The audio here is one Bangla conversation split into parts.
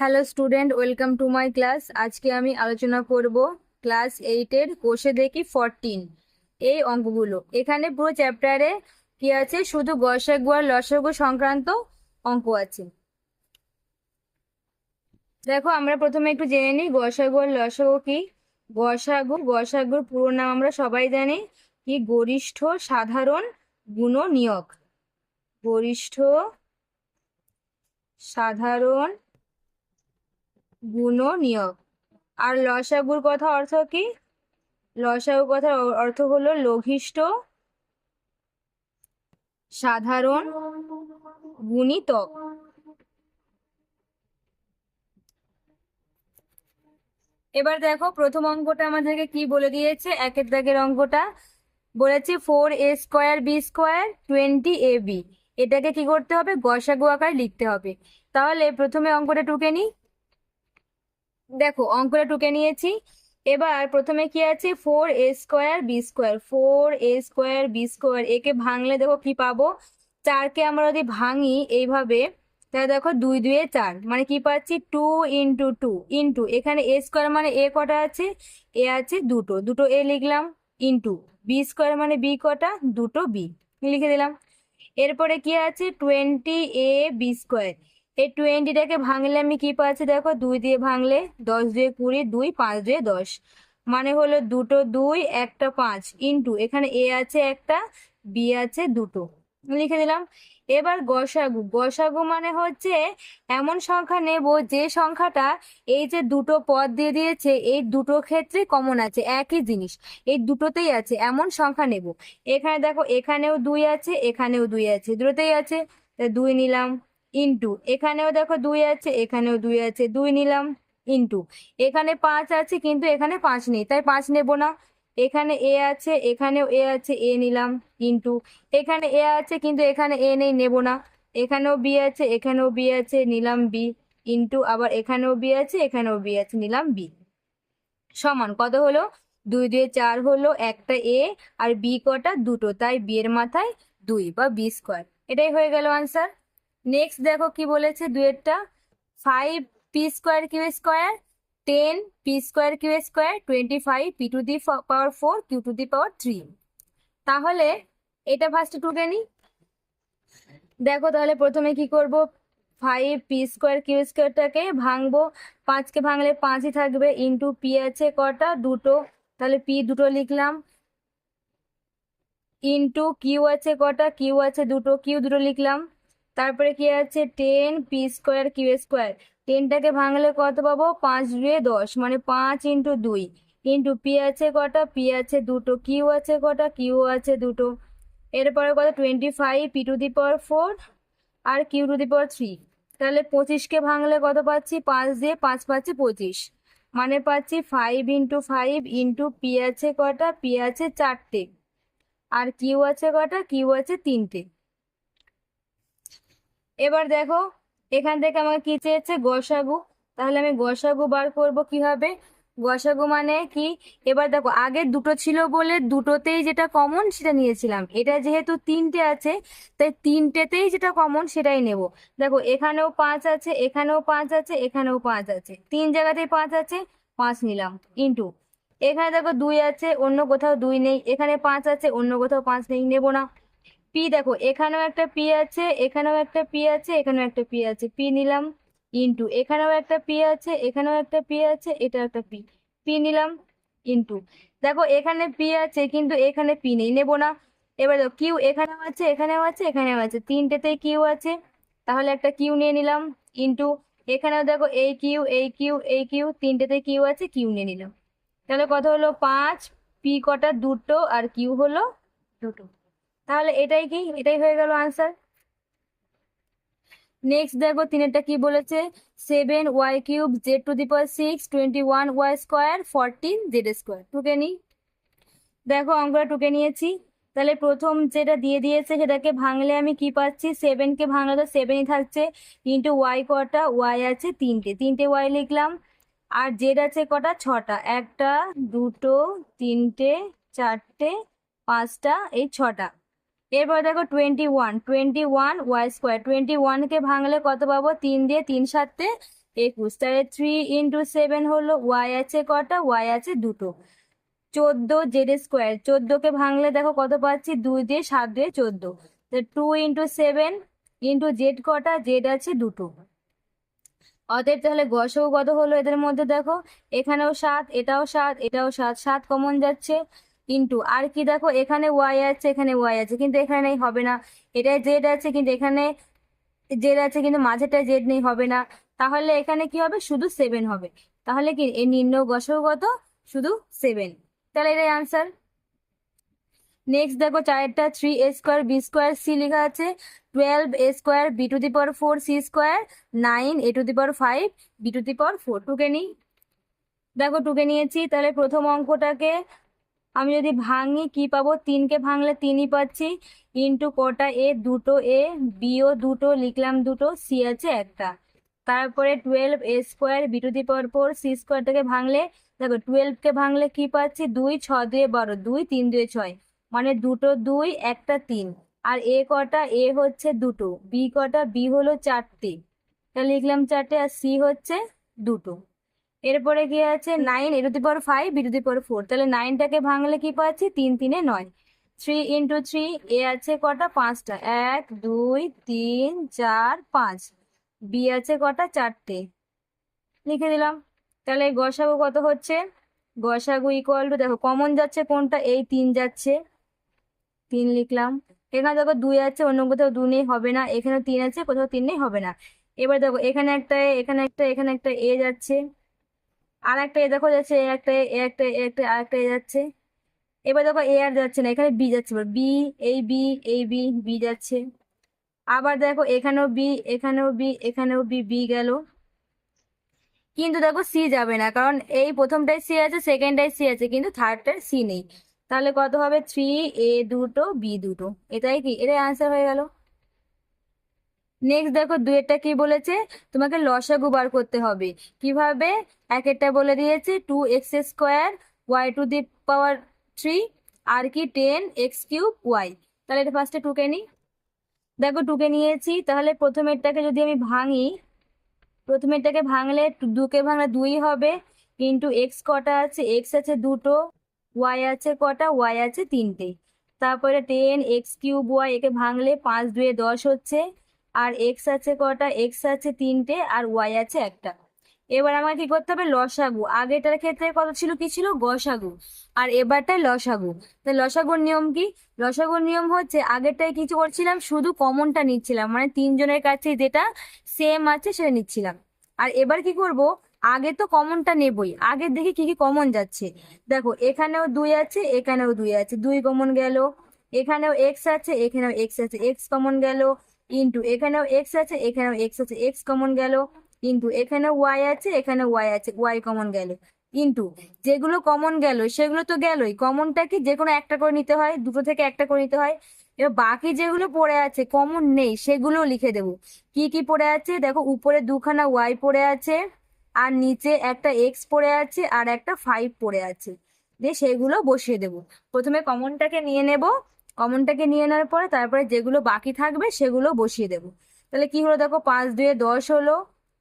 Hello student welcome to my class আজকে আমি আলোচনা করব ক্লাস এইটের কোষে দেখি ফরটিন এই অঙ্কগুলো। এখানে পুরো চ্যাপ্টারে কি আছে? শুধু গসাগু আর লসাগু সংক্রান্ত অঙ্ক আছে। দেখো, আমরা প্রথমে একটু জেনে নিই গসাগু আর লসাগু কি? গসাগু গসাগুর পুরো নাম আমরা সবাই জানি। কি? গরিষ্ঠ, সাধারণ, গুণনীয়ক। গরিষ্ঠ, সাধারণ গুণনীয়ক আর লসাগুর কথা অর্থ কি? লসাগু কথার অর্থ হলো লঘিষ্ঠ, সাধারণ, গুণিতক। এবার দেখো, প্রথম অঙ্কটা আমাদেরকে কি বলে দিয়েছে? একের দাগের অঙ্কটা। বলেছে four a square b square twenty a b. এটাকে কি করতে হবে? গসাগু আকারে লিখতে হবে। তাহলে প্রথমে অঙ্কটা টুকে নিই। দেখো, অঙ্কটা টুকে নিয়েছি। এবার প্রথমে কি আছে? Four a square b square four a square b square একে ভাঙলে দেখো কি পাবো? চারকে আমরা যদি ভাঙি এইভাবে, তাহলে দেখো দুই দুয়ে চার মানে কি পাচ্ছি? টু ইন্টু টু ইন্টু এখানে এ স্কোয়ার মানে এ কটা আছে? এ আছে দুটো দুটো এ লিখলাম ইন্টু বি স্কোয়ার মানে বি কটা? দুটো বি লিখে দিলাম। এরপরে কি আছে? টোয়েন্টি এ বি স্কোয়ার এই টোয়েন্টিটাকে ভাঙলে আমি কি পাচ্ছি দেখো? দুই দিয়ে ভাঙলে দশ দুয়ে কুড়ি, দুই, পাঁচ দুয়ে দশ। মানে হলো দুটো দুই, একটা পাঁচ ইন্টু এখানে এ আছে একটা বি আছে দুটো। লিখে দিলাম। এবার গসাগু। গসাগু মানে হচ্ছে এমন সংখ্যা নেব যে সংখ্যাটা এই যে দুটো পদ দিয়ে দিয়েছে, এই দুটো ক্ষেত্রে কমন আছে, একই জিনিস। এই দুটোতেই আছে, এমন সংখ্যা নেব। এখানে দেখো, এখানেও দুই আছে, এখানেও দুই আছে, দুটোতেই আছে। দুই নিলাম। ইন্টু এখানেও দেখো দুই আছে, এখানেও দুই আছে, দুই নিলাম ইন্টু এখানে পাঁচ আছে কিন্তু এখানে পাঁচ নেই, তাই পাঁচ নেব না, এখানে এ আছে, এখানেও এ আছে, এ নিলাম ইন্টু এখানে এ আছে কিন্তু এখানে এ নেই, নেব না, এখানেও বি আছে, এখানেও বি আছে, নিলাম বি ইন্টু আবার এখানেও বি আছে, এখানেও বি আছে, নিলাম বি, সমান কত হলো, দুই দুই চার হলো একটা এ আর বি কটা দুটো, তাই বি এর মাথায় দুই বা বি স্কোয়ার, এটাই হয়ে গেল আনসার নেক্সট দেখো কি বলেছে দুয়েরটা five p square q square ten p square q square twenty five p to the power four q to the power three তাহলে এটা ফার্স্টে টুকে নিই দেখো তাহলে প্রথমে কি করব? ফাইভ পি স্কোয়ার কিউ স্কোয়ারটাকে ভাঙবো। পাঁচকে ভাঙলে পাঁচই থাকবে ইন্টু পি আছে কটা? দুটো। তাহলে পি দুটো লিখলাম। ইন্টু কিউ আছে কটা? কিউ আছে দুটো। কিউ দুটো লিখলাম। তারপরে কি আছে? Ten p square q square টেনটাকে ভাঙলে কত পাবো? পাঁচ দুয়ে দশ মানে পাঁচ ইন্টু দুই। ইন্টু পি আছে কটা? পি আছে দুটো। কিউ আছে কটা? কিউ আছে দুটো। এরপরে কত? Twenty five p to the power four R q to the power three তাহলে পঁচিশকে ভাঙলে কত পাচ্ছি? পাঁচ দিয়ে পাঁচ পাচ্ছি পঁচিশ। মানে পাচ্ছি five into five into p আছে কটা? পি আছে চারটে। আর কিউ আছে কটা? কিউ আছে তিনটে। এবার দেখো, এখান থেকে আমাকে কি চেয়েছে? গসাগু। তাহলে আমি গসাগু বার করব কীভাবে? গসাগু মানে কি? এবার দেখো, আগে দুটো ছিল বলে দুটোতেই যেটা কমন সেটা নিয়েছিলাম। এটা যেহেতু তিনটে আছে, তাই তিনটেতেই যেটা কমন সেটাই নেব। দেখো, এখানেও পাঁচ আছে, এখানেও পাঁচ আছে, এখানেও পাঁচ আছে। তিন জায়গাতেই পাঁচ আছে, পাঁচ নিলাম। ইন্টু। এখানে দেখো দুই আছে, অন্য কোথাও দুই নেই। এখানে পাঁচ আছে, অন্য কোথাও পাঁচ নেই, নেব না। পি দেখো, এখানেও একটা পি আছে, এখানেও একটা পি আছে, এখানেও একটা পি আছে। পি নিলাম ইন্টু এখানেও একটা পি আছে, এখানেও একটা পি আছে এটা একটা পি পি নিলাম ইন্টু দেখো, এখানে পি আছে, কিন্তু এখানে পি নেই, নেব না। এবার দেখো কিউ এখানেও আছে এখানেও আছে এখানেও আছে। তিনটেতেই কিউ আছে। তাহলে একটা কিউ নিয়ে নিলাম ইন্টু এখানেও দেখো, এই কিউ এই কিউ এই কিউ তিনটেতে কিউ আছে কিউ নিয়ে নিলাম। তাহলে কত হলো? পাঁচ পি কটা দুটো, আর কিউ হলো দুটো। তাহলে এটাই কি? এটাই হয়ে গেল আনসার নেক্সট দেখো, তিনেরটা কি বলেছে? Seven y cube z to the power six twenty one y square fourteen z square টুকে নিই দেখো অঙ্কটা টুকে নিয়েছি। তাহলে প্রথম যেটা দিয়ে দিয়েছে, সেটাকে ভাঙলে আমি কি পাচ্ছি? সেভেনকে ভাঙলে তো সেভেনই থাকছে। ইন্টু ওয়াই কটা? ওয়াই আছে তিনটে। তিনটে ওয়াই লিখলাম। আর জেড আছে কটা? ছটা। একটা, দুটো, তিনটে, চারটে, পাঁচটা, এই ছটা। এরপর দেখো twenty one twenty one y square twenty ওয়ানকে ভাঙলে কত পাবো? তিন দিয়ে তিন সাতে একুশ। তাহলে থ্রি ইন্টু সেভেন হলো ওয়াই আছে কটা? ওয়াই আছে দুটো। চোদ্দ জেড স্কোয়ার চোদ্দোকে ভাঙলে দেখো কত পাচ্ছি? দুই দিয়ে সাত দিয়ে চোদ্দ। Two into seven into Z কটা? জেড আছে দুটো। অতএব তাহলে গসও কত হলো এদের মধ্যে দেখো? এখানেও সাত, এটাও সাত এটাও সাত সাত কমন যাচ্ছে। ইন্টু আর কি দেখো, এখানে ওয়াই আছে, এখানে ওয়াই আছে, কিন্তু এখানে নেই, হবে না। এটাই জেড আছে, কিন্তু এখানে জেড আছে, কিন্তু মাঝেটা জেড নেই, হবে না। তাহলে এখানে কি হবে? শুধু সেভেন হবে। তাহলে কি এই নিম্ন গসও কত? শুধু সেভেন তাহলে এটাই আনসার নেক্সট দেখো চারটা three a square b square c লেখা আছে। Twelve a square b to the power four c square nine a to the power five b to the power four টুকে নিই। দেখো, টুকে নিয়েছি। তাহলে প্রথম অঙ্কটাকে আমি যদি ভাঙি, কি পাবো? তিনকে ভাঙলে তিনই পাচ্ছি। ইন্টু কটা? এ দুটো, এ বিও দুটো, লিখলাম দুটো, সি আছে একটা। তারপরে twelve, a square, b to the c স্কোয়ারটাকে ভাঙলে, দেখো, টুয়েলভকে ভাঙলে কি পাচ্ছি? দুই, ছ দুয়ে বারো, দুই, তিন দুয়ে ছয়। মানে দুটো, দুই, একটা, তিন। আর এ কটা? এ হচ্ছে দুটো। বি কটা? বি হলো চারটে। তা লিখলাম চারটে, আর সি হচ্ছে দুটো। এরপরে কি আছে? Nine, a to power five, b to the power four. তাহলে নাইনটাকে ভাঙলে কি পাচ্ছি? তিন, তিনে নয়। থ্রি ইন্টু থ্রি, এ আছে কটা? পাঁচটা। এক, দুই, তিন, চার, পাঁচ। বি আছে কটা? চারটে। লিখে দিলাম। তাহলে গসাগু কত হচ্ছে? গসাগু ইকুয়াল টু দেখো কমন যাচ্ছে কোনটা? এই তিন যাচ্ছে। তিন লিখলাম। এখানে দেখো দুই আছে, অন্য কোথাও দু নেই, হবে না। এখানে তিন আছে, কোথাও তিন নেই, হবে না। এবার দেখো, এখানে একটা এখানে একটা এখানে একটা, এ যাচ্ছে। আর একটা এ দেখো যাচ্ছে, এ একটা এ একটা এ একটা আর একটা এ যাচ্ছে। এবার দেখো এ আর যাচ্ছে না, এখানে বি যাচ্ছে, এবার বি, এই বি এই বি বি যাচ্ছে। আবার দেখো এখানেও বি এখানেও বি এখানেও বি বি গেল। কিন্তু দেখো সি যাবে না, কারণ এই প্রথমটায় সি আছে সেকেন্ডটাই সি আছে, কিন্তু থার্ডটায় সি নেই। তাহলে কত হবে? থ্রি, এ দুটো, বি দুটো। এটাই কি? এটাই আনসার হয়ে গেল। নেক্সট দেখো দুয়েরটা কি বলেছে? তোমাকে লসাগু বার করতে হবে। কীভাবে? এক একটা বলে দিয়েছে two x square y to the power three আর কি টেন এক্স কিউব ওয়াই তাহলে এটা ফার্স্টে টুকে নিই দেখো টুকে নিয়েছি, তাহলে প্রথমেরটাকে যদি আমি ভাঙি, প্রথমেরটাকে ভাঙলে দুকে ভাঙলে দুই হবে, কিন্তু এক্স কটা আছে? এক্স আছে দুটো ওয়াই আছে কটা? ওয়াই আছে তিনটে। তারপরে টেন এক্স কিউব ওয়াই একে ভাঙলে পাঁচ দুয়ে দশ হচ্ছে। আর এক্স আছে কটা? এক্স আছে তিনটে আর ওয়াই আছে একটা। এবার আমাকে কি করতে হবে? লসাগু। আগেটার ক্ষেত্রে কত ছিল? কি ছিল? গসাগু। আর এবারটায় লসাগু। তাই লসাগুর নিয়ম কি? লসাগুর নিয়ম হচ্ছে আগেরটায় কিছু করছিলাম, শুধু কমনটা নিচ্ছিলাম। মানে তিনজনের কাছে যেটা সেম আছে সেটা নিচ্ছিলাম। আর এবার কি করব? আগে তো কমনটা নেবই। আগে দেখি কি কি কমন যাচ্ছে। দেখো, এখানেও দুই আছে, এখানেও দুই আছে। দুই কমন গেল। এখানেও এক্স আছে, এখানেও এক্স আছে। এক্স কমন গেল। ইন্টু এখানেও এক্স আছে, এখানেও এক্স আছে এক্স কমন গেল। ইন্টু এখানে ওয়াই আছে এখানে ওয়াই আছে ওয়াই কমন গেল। ইন্টু যেগুলো কমন গেল, সেগুলো তো গেলই। কমনটা কি? যে কোনো একটা করে নিতে হয়, দুটো থেকে একটা করে নিতে হয়। এবার বাকি যেগুলো পড়ে আছে কমন নেই, সেগুলোও লিখে দেবো। কি কি পড়ে আছে? দেখো, উপরে দুখানা ওয়াই পড়ে আছে, আর নিচে একটা এক্স পড়ে আছে, আর একটা ফাইভ পড়ে আছে। দিয়ে সেগুলো বসিয়ে দেবো। প্রথমে কমনটাকে নিয়ে নেব। কমনটাকে নিয়ে নেওয়ার পরে তারপরে যেগুলো বাকি থাকবে সেগুলো বসিয়ে দেবো। তাহলে কি হলো দেখো, পাঁচ দুয়ে দশ হলো,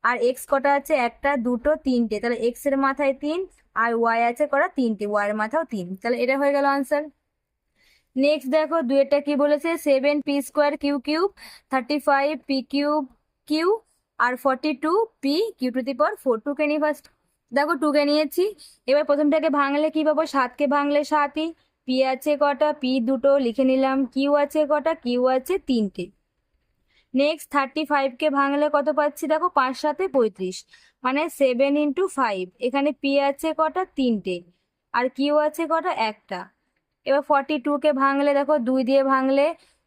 আর এক্স কটা আছে? একটা, দুটো, তিনটে। তাহলে এক্সের মাথায় তিন, আর ওয়াই আছে কটা? তিনটে। ওয়াই এর মাথাও তিন। তাহলে এটা হয়ে গেল আনসার নেক্সট দেখো, দুয়েরটা কি বলেছে? Seven p square q cube thirty five p cube q R forty two p q to the power four টুকে নিই ফার্স্ট দেখো টুকে নিয়েছি। এবার প্রথমটাকে ভাঙলে কি পাবো? সাতকে ভাঙলে সাতই। পি আছে কটা, পি দুটো, লিখে নিলাম, কিউ আছে কটা, কিউ আছে তিনটে। নেক্সট থার্টি ফাইভকে ভাঙলে কত পাচ্ছি? দেখো, পাঁচ সাথে পঁয়ত্রিশ মানে সেভেন ইন্টু ফাইভ এখানে পি আছে কটা, তিনটে, আর কিউ আছে কটা, একটা। এবার ফর্টি টুকে ভাঙলে, দেখো, দুই দিয়ে ভাঙলে,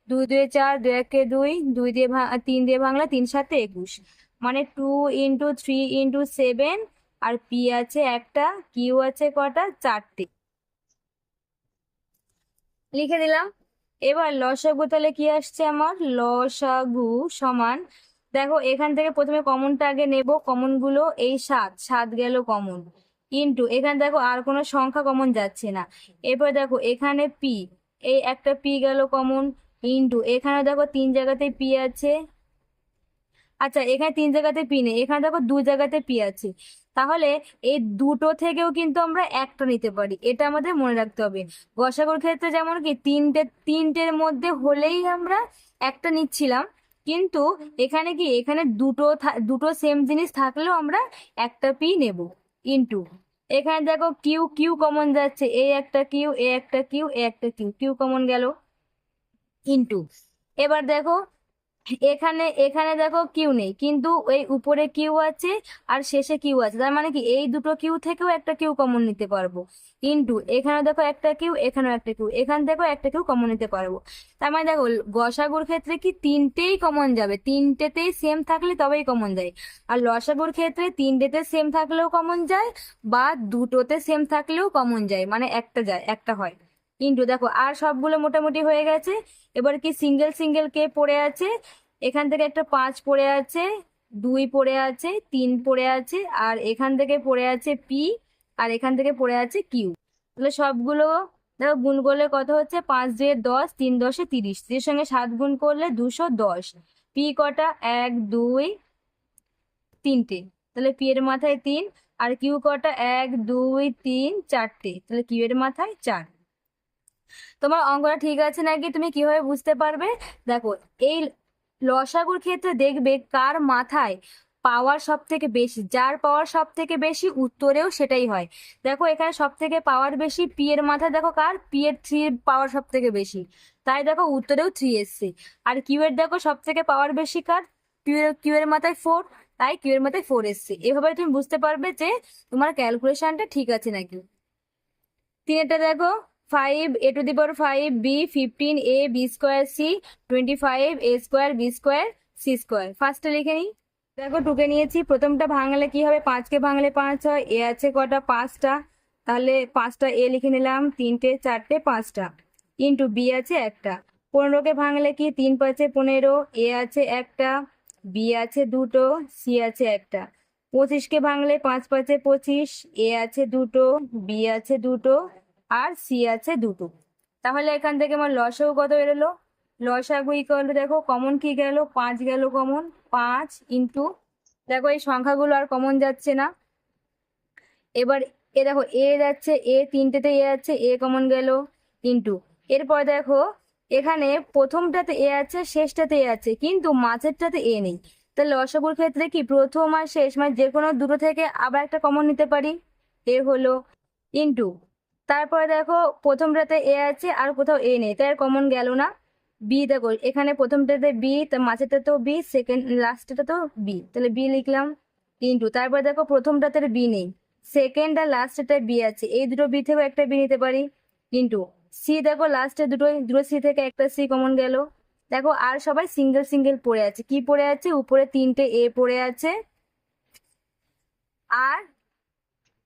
দুই দুয়ে চার, দুই একে দুই দুই দিয়ে তিন দিয়ে ভাঙলে তিন সাথে একুশ মানে two into three into seven আর পি আছে একটা, কিউ আছে কটা, চারটে। লিখে দিলাম। এবার লসাগু তাহলে কি আসছে আমার? লসাগু সমান, দেখো এখান থেকে প্রথমে কমনটা আগে নেব। কমনগুলো এই সাত সাত গেল কমন ইন্টু এখানে দেখো আর কোনো সংখ্যা কমন যাচ্ছে না। এরপর দেখো এখানে পি এই একটা পি গেল কমন ইন্টু এখানে দেখো তিন জায়গাতে পি আছে। আচ্ছা এখানে তিন জায়গাতে পি নেই, এখানে দেখো দু জায়গাতে পি আছে। তাহলে এই দুটো থেকেও কিন্তু আমরা একটা নিতে পারি, এটা আমাদের মনে রাখতে হবে। গসাগর ক্ষেত্রে যেমন কি তিনটে, তিনটের মধ্যে হলেই আমরা একটা নিচ্ছিলাম, কিন্তু এখানে কি, এখানে দুটো দুটো সেম জিনিস থাকলেও আমরা একটা পি নেব ইনটু এখানে দেখো কিউ কিউ কমন যাচ্ছে এ একটা কিউ এ একটা কিউ এ একটা কিউ কিউ কমন গেল ইনটু এবার দেখো এখানে এখানে দেখো কিউ নেই, কিন্তু এই উপরে কিউ আছে আর শেষে কিউ আছে। তার মানে কি, এই দুটো কিউ থেকেও একটা কিউ কমন নিতে পারব। ইনটু এখানে দেখো একটা কিউ, এখানেও একটা কিউ, এখান থেকেও একটা কিউ কমন নিতে পারব। তার মানে দেখো গসাগুর ক্ষেত্রে কি তিনটেই কমন যাবে? তিনটেতেই সেম থাকলে তবেই কমন যায়। আর লসাগুর ক্ষেত্রে তিনটেতে সেম থাকলেও কমন যায়, বা দুটোতে সেম থাকলেও কমন যায়। মানে একটা যায়, একটা হয়। ইন্টু, দেখো, আর সবগুলো মোটামুটি হয়ে গেছে। এবার কি সিঙ্গেল সিঙ্গেল কে পড়ে আছে? এখান থেকে একটা পাঁচ পড়ে আছে, দুই পড়ে আছে, তিন পড়ে আছে, আর এখান থেকে পড়ে আছে পি আর এখান থেকে পড়ে আছে কিউ তাহলে সবগুলো, দেখো, গুণ করলে কত হচ্ছে? পাঁচ দুয়ে দশ, তিন দশে তিরিশ। তিরিশ সঙ্গে সাত গুণ করলে দুশো দশ। পি কটা? এক, দুই, তিনটে। তাহলে পি এর মাথায় তিন, আর কিউ কটা? এক, দুই, তিন, চারটে। তাহলে কিউ এর মাথায় চার। তোমার অঙ্কটা ঠিক আছে নাকি? তুমি কীভাবে বুঝতে পারবে? দেখো, এই লসাগুর ক্ষেত্রে দেখবে কার মাথায় পাওয়ার সব থেকে বেশি। যার পাওয়ার সব থেকে বেশি, উত্তরেও সেটাই হয়। দেখো, এখানে সব থেকে পাওয়ার বেশি পি এর মাথায় দেখো কার? পি এর থ্রি পাওয়ার সব থেকে বেশি। তাই দেখো, উত্তরেও থ্রি এসছে। আর কিউ এর দেখো সব থেকে পাওয়ার বেশি কার? কিউ এর মাথায় ফোর তাই কিউ এর মাথায় ফোর এসছে। এভাবে তুমি বুঝতে পারবে যে তোমার ক্যালকুলেশনটা ঠিক আছে নাকি? তিনেরটা দেখো। Five a to the power five b fifteen a b square c twenty five a square b square c square ফার্স্টে লিখে নিই। দেখো, টুকে নিয়েছি। প্রথমটা ভাঙলে কি হবে? পাঁচকে ভাঙলে পাঁচ হয়। এ আছে কটা? পাঁচটা। তাহলে পাঁচটা এ লিখে নিলাম। তিনটে, চারটে, পাঁচটা। ইন্টু বি আছে একটা। পনেরোকে ভাঙলে কি? তিন পাঁচে পনেরো। এ আছে একটা। বি আছে দুটো। সি আছে একটা। পঁচিশকে ভাঙলে পাঁচ পাঁচে পঁচিশ। এ আছে দুটো। বি আছে দুটো। আর সি আছে দুটো। তাহলে এখান থেকে আমার লসাগু কত বেরোলো? লসাগু ইকুয়াল দেখো কমন কি গেল? পাঁচ গেল কমন পাঁচ ইন্টু দেখো এই সংখ্যাগুলো আর কমন যাচ্ছে না। এবার এ দেখো এ যাচ্ছে এ তিনটেতে এ যাচ্ছে এ কমন গেল ইন্টু এরপর দেখো এখানে প্রথমটাতে এ আছে, শেষটাতে এ আছে, কিন্তু মাঝেরটাতে এ নেই। তাহলে লসাগুর ক্ষেত্রে কি প্রথম আর শেষ মানে যে কোনো দুটো থেকে আবার একটা কমন নিতে পারি? এ হলো ইন্টু তারপরে দেখো প্রথমটাতে এ আছে আর কোথাও এ নেই। তাই আর কমন গেল না। বি দেখো, এখানে প্রথমটাতে বি তার তো বি সেকেন্ড লাস্টটা তো বি তাহলে বি লিখলাম ইন্টু তারপরে দেখো প্রথমটাতে বি নেই। সেকেন্ড আর লাস্টেটা বি আছে। এই দুটো বি থেকেও একটা বি নিতে পারি। ইন্টু সি দেখো লাস্টে দুটো দুটো সি থেকে একটা সি কমন গেল। দেখো, আর সবাই সিঙ্গেল সিঙ্গেল পড়ে আছে। কি পড়ে আছে? উপরে তিনটে এ পড়ে আছে। আর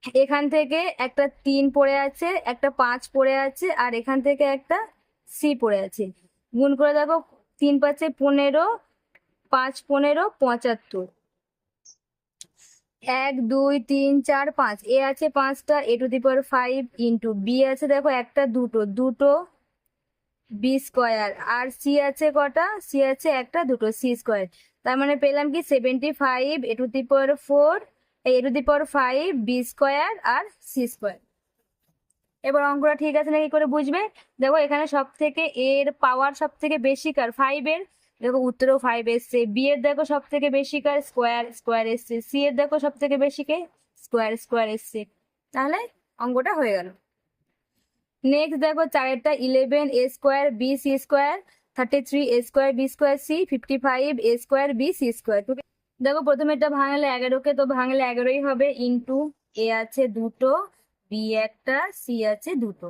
এখান থেকে একটা তিন পড়ে আছে, একটা পাঁচ পড়ে আছে, আর এখান থেকে একটা সি পড়ে আছে। গুণ করে দেখো, তিন পাঁচে পনেরো, পাঁচ পনেরো, পঁচাত্তর। এক, দুই, তিন, চার, পাঁচ। এ আছে পাঁচটা, a to the power five into b আছে দেখো, একটা, দুটো। দুটো, বি স্কোয়ার। আর সি আছে কটা? সি আছে একটা, দুটো, সি স্কোয়ার। তার মানে পেলাম কি, seventy five, a to the power four a five, b square R C square. এবার অঙ্কটা ঠিক আছে নাকি করে বুঝবে? দেখো এখানে সব থেকে এর পাওয়ার সব থেকে বেশি কার? ফাইভের দেখো উত্তরেও ফাইভ এসছে। বি এর দেখো সব থেকে বেশি কার? স্কোয়ার স্কোয়ার এসছে। সি এর দেখো সব থেকে বেশি কে? স্কোয়ার স্কোয়ার এসছে। তাহলে অঙ্কটা হয়ে গেল। নেক্সট দেখো চারেরটা eleven a square b c square thirty three a square b square c fifty five a square b c square দেখো, প্রথমে এটা ভাঙলে এগারোকে তো ভাঙলে এগারোই হবে ইন্টু এ আছে দুটো বি একটা সি আছে দুটো।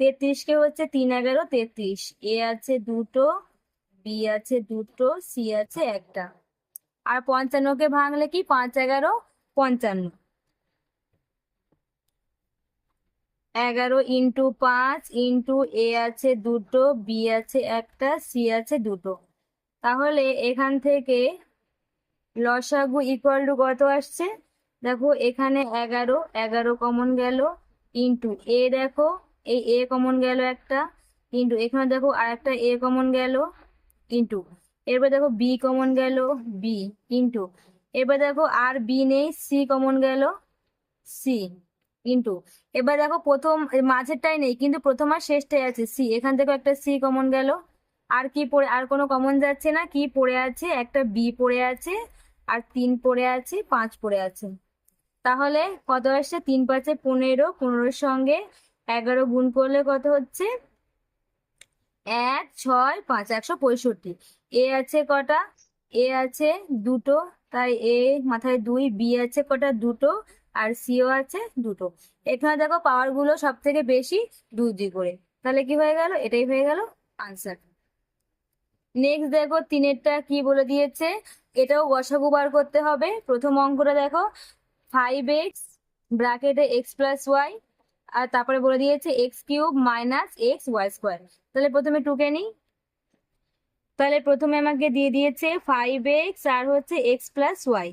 তেত্রিশকে হচ্ছে তিন এগারো, তেত্রিশ। এ আছে দুটো বি আছে দুটো সি আছে একটা। আর পঞ্চান্নকে ভাঙলে কি? পাঁচ এগারো, পঞ্চান্ন। এগারো ইন্টু পাঁচ ইন্টু এ আছে দুটো বি আছে একটা সি আছে দুটো। তাহলে এখান থেকে লসাগু ইকুয়াল টু কত আসছে? দেখো, এখানে এগারো এগারো কমন গেল ইন্টু এ দেখো, এই এ কমন গেল একটা ইন্টু এখানে দেখো আর একটা এ কমন গেল ইন্টু এরপর দেখো বি কমন গেল বি ইন্টু এবার দেখো আর বি নেই সি কমন গেল সি ইন্টু এবার দেখো প্রথম মাঝেরটাই নেই, কিন্তু প্রথম আর শেষটাই আছে সি এখান থেকে একটা সি কমন গেল, আর কি পড়ে, আর কোনো কমন যাচ্ছে না, কি পড়ে আছে, একটা বি পড়ে আছে আর তিন পড়ে আছে, পাঁচ পড়ে আছে। তাহলে কত আসছে? তিন পাঁচে পনেরো, পনেরোর সঙ্গে এগারো গুণ করলে কত হচ্ছে? এক, ছয়, পাঁচ, একশো পঁয়ষট্টি। এ আছে কটা? এ আছে দুটো, তাই এ মাথায় দুই, বি আছে কটা? দুটো, আর সিও আছে দুটো। এখানে দেখো পাওয়ারগুলো সব থেকে বেশি দুই দুই করে। তাহলে কি হয়ে গেল? এটাই হয়ে গেল আনসার নেক্সট দেখো তিনেরটা কি বলে দিয়েছে? এটাও গসাগু বার করতে হবে। প্রথম অঙ্কটা দেখো ফাইভ এক্স ব্র্যাকেটে এক্স প্লাস ওয়াই আর তারপরে বলে দিয়েছে x cube minus x y square তাহলে প্রথমে টুকে নিই। তাহলে প্রথমে আমাকে দিয়ে দিয়েছে ফাইভ এক্স আর হচ্ছে x plus y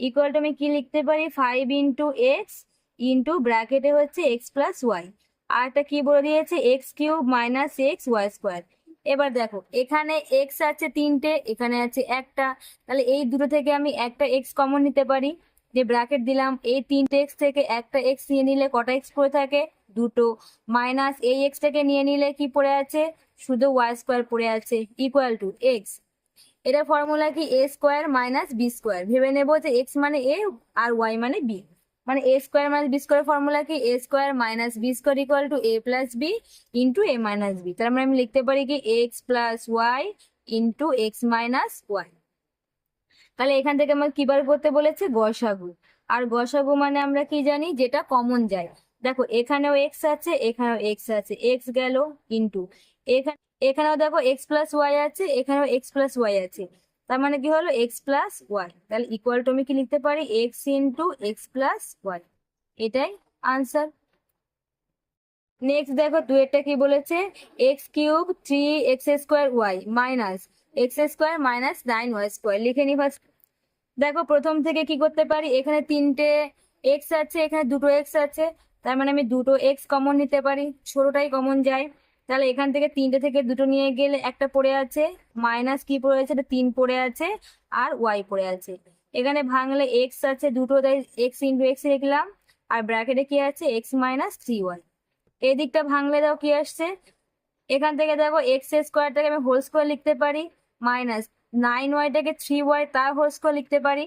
equal to আমি কি লিখতে পারি? ফাইভ ইন্টু এক্স ইন্টু ব্র্যাকেটে হচ্ছে এক্স প্লাস ওয়াই আর একটা কি বলে দিয়েছে? X cube minus x y square এবার দেখো, এখানে এক্স আছে তিনটে, এখানে আছে একটা। তাহলে এই দুটো থেকে আমি একটা এক্স কমন নিতে পারি। যে ব্র্যাকেট দিলাম, এই তিনটে এক্স থেকে একটা এক্স নিয়ে নিলে কটা এক্স পড়ে থাকে? দুটো। মাইনাস এই এক্সটাকে নিয়ে নিলে কি পড়ে আছে? শুধু ওয়াই স্কোয়ার পড়ে আছে ইকুয়াল টু এক্স এটা ফর্মুলা কি? A square minus b square ভেবে নেব যে এক্স মানে এ আর ওয়াই মানে বি মানে a square minus b square formula কি? A square minus b square equal to a plus b into a minus b তার মানে আমি লিখতে পারি কি? X plus y into x minus y তাহলে এখান থেকে আমার কি বার করতে বলেছে? গসাগু। আর গসাগু মানে আমরা কি জানি? যেটা কমন যায়। দেখো, এখানেও এক্স আছে, এখানেও এক্স আছে। এক্স গেল ইন্টু এখানে এখানেও দেখো এক্স প্লাস ওয়াই আছে, এখানেও এক্স প্লাস ওয়াই আছে। তার মানে কি হলো? এক্স প্লাস ওয়াই তাহলে ইকুয়াল টু আমি কি লিখতে পারি? X into x plus y এটাই আনসার নেক্সট দেখো, দুয়েরটা কি বলেছে? X cube three x square y minus x square minus nine y square লিখে নি ফার্স্ট দেখো, প্রথম থেকে কি করতে পারি? এখানে তিনটে এক্স আছে, এখানে দুটো এক্স আছে। তার মানে আমি দুটো এক্স কমন নিতে পারি। ছোটটাই কমন যায়। তাহলে এখান থেকে তিনটে থেকে দুটো নিয়ে গেলে একটা পড়ে আছে মাইনাস কি পড়ে আছে? এটা তিন পড়ে আছে আর ওয়াই পড়ে আছে। এখানে ভাঙলে এক্স আছে দুটো, তাই এক্স ইন্টু এক্স লিখলাম। আর ব্র্যাকেটে কি আছে? এক্স মাইনাস থ্রি ওয়াই এই দিকটা ভাঙলে দাও কি আসছে? এখান থেকে দেখো এক্স স্কোয়ারটাকে আমি হোল স্কোয়ার লিখতে পারি মাইনাস নাইন ওয়াইটাকে থ্রি ওয়াই তার হোল স্কোয়ার লিখতে পারি।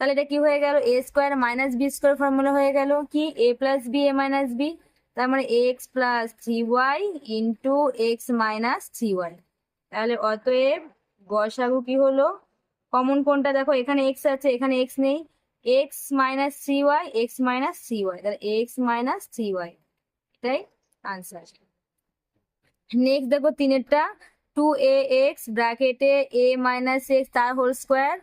তাহলে এটা কি হয়ে গেল? A square minus b square formula হয়ে গেল। কি? A plus b a minus b তার মানে x plus three y into x minus three y তাহলে অতএব গসাগু কি হলো? কমন কোনটা দেখো, এখানে এক্স আছে, এখানে এক্স নেই। X minus three y x minus three y তাহলে এক্স মাইনাস থ্রি ওয়াই এটাই আনসার নেক্সট দেখো তিনেরটা টু এ এক্স ব্র্যাকেটে এ মাইনাস এক্স তার হোল স্কোয়ার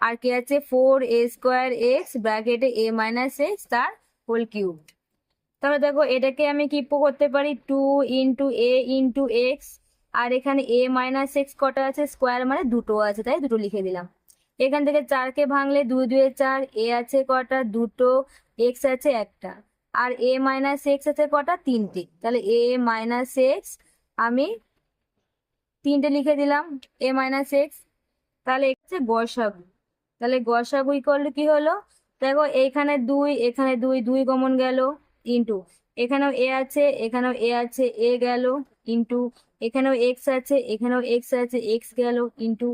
আর কি আছে? ফোর এ স্কোয়ার এক্স ব্র্যাকেটে এ মাইনাস এক্স তার হোল কিউব তাহলে দেখো এটাকে আমি কি করতে পারি two into a into x আর এখানে এ মাইনাস এক্স কটা আছে? স্কোয়ার মানে দুটো আছে, তাই দুটো লিখে দিলাম। এখান থেকে চারকে ভাঙলে দুই দুয়ে চার এ আছে কটা? দুটো এক্স আছে একটা। আর এ মাইনাস এক্স আছে কটা? তিনটে। তাহলে এ মাইনাস এক্স আমি তিনটে লিখে দিলাম এ মাইনাস এক্স তাহলে হচ্ছে গসাগু। তাহলে গসাগু ইকুয়াল কি হলো? দেখো এইখানে দুই, এখানে দুই দুই গমন গেল। ইন্টু এখানেও এ আছে, এখানেও এ আছে এ গেল ইন্টু এখানেও এক্স আছে, এখানেও এক্স আছে এক্স গেল ইন্টু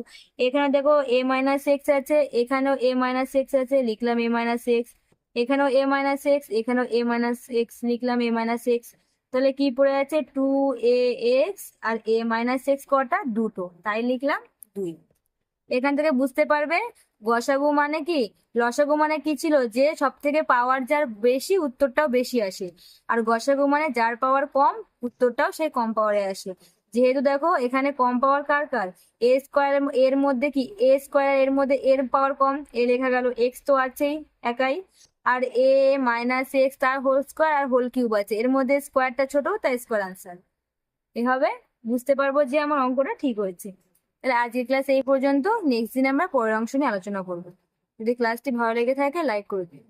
এখানে দেখো এ মাইনাস এক্স আছে, এখানেও এ মাইনাস এক্স আছে, লিখলাম এ মাইনাস এক্স এখানেও এ মাইনাস এক্স এখানেও এ মাইনাস এক্স লিখলাম এ মাইনাস এক্স তাহলে কি পড়ে আছে? টু এ এক্স আর এ মাইনাস এক্স কটা? দুটো, তাই লিখলাম দুই। এখান থেকে বুঝতে পারবে। গসাগু মানে কি? লসাগু মানে কি ছিল? যে সব থেকে পাওয়ার যার বেশি, উত্তরটাও বেশি আসে। আর গসাগু মানে যার পাওয়ার কম, উত্তরটাও সেই কম পাওয়ারে আসে। যেহেতু দেখো, এখানে কম পাওয়ার কার কার? এ স্কোয়ার এর মধ্যে কি? এ স্কোয়ার এর মধ্যে এর পাওয়ার কম। এ লেখা গেল এক্স তো আছেই, একাই। আর এ মাইনাস এক্স তার হোল স্কোয়ার আর হোল কিউব আছে। এর মধ্যে স্কোয়ারটা ছোট, তাই স্কোয়ার আনসার এভাবে বুঝতে পারব যে আমার অঙ্কটা ঠিক হয়েছে। তাহলে আজকের ক্লাস এই পর্যন্ত। নেক্সট দিন আমরা পরের অংশ নিয়ে আলোচনা করব। যদি ক্লাসটি ভালো লেগে থাকে লাইক করে দিন